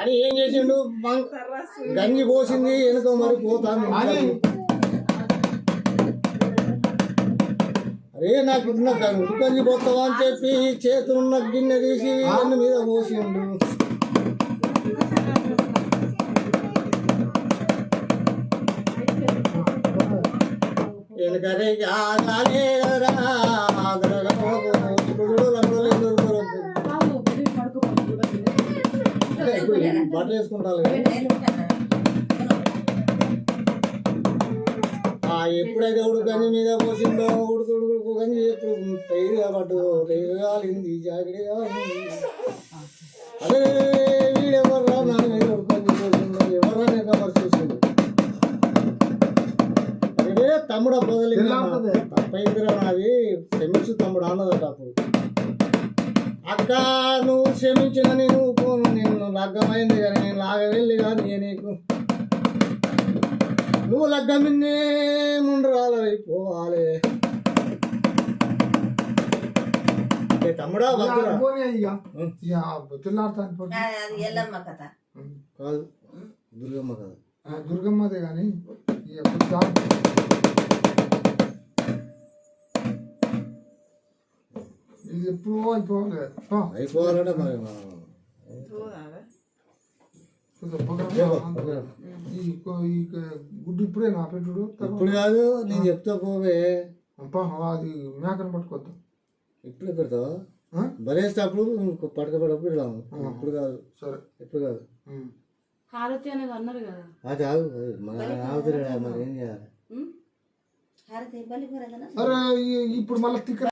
అని ఏం చేసిండు? గంజి పోసింది వెనుక మరి పోతాను అరే నాకు గంజి పోతావా అని చెప్పి చేతులున్న గిన్నె తీసి వెన్ను మీద పోసిండు. వెనకరే ఆగాలే. బట్టలు వేసుకుంటారు ఎప్పుడైతే ఉడుకు గంజి మీద పోసిందో ఉడుకు ఉడుకు గంజి ఎప్పుడు తైరు కాబట్టి తైరు కాలింది జాగిడి కాలింది. అదే వీడెవర్రా? నా మీద ఉడుకు గంజి పోసిందో ఎవర్రా నేను కవర్ చేసిండు అదే తమ్ముడు బదులు తప్పైందిరా నాది. క్షమించు తమ్ముడు అన్నదట అప్పుడు. అక్క నువ్వు క్షమించిన నేను పోను నేను లగ్గమైంది కానీ నేను లాగవెళ్ళి కాదు నేను నీకు నువ్వు లగ్గం మిన్నే ముండరాలి పోవాలి ఏ తమ్ముడా వద్దురా తెల్లారుతాను అది ఎల్లమ్మ కథ కాదు దుర్గమ్మ కదా దుర్గమ్మదే కానీ ఇక కొంచెం ఇది ఎప్పుడో అయిపోవాలి పో. అయిపోవాలంటే మరి ఈ గుడ్డు ఇప్పుడే నా పెట్టుడు ఇప్పుడు కాదు నేను చెప్తా పోవే. అబ్బా, అది మేకను పట్టుకోద్దాం. ఇప్పుడు పెడతావా? ఆ? బలేసేటప్పుడు పడకపోయేటప్పుడు పెడదాం ఇప్పుడు కాదు. సరే. ఎప్పుడు కాదు. హారతి అనేది అన్నారు కదా. అది ఆగు మరి ఏం చేయాలి? ఉం? హారతి బలి కొరదనా అరే ఈ- ఇప్పుడు మళ్ళీ తిక్క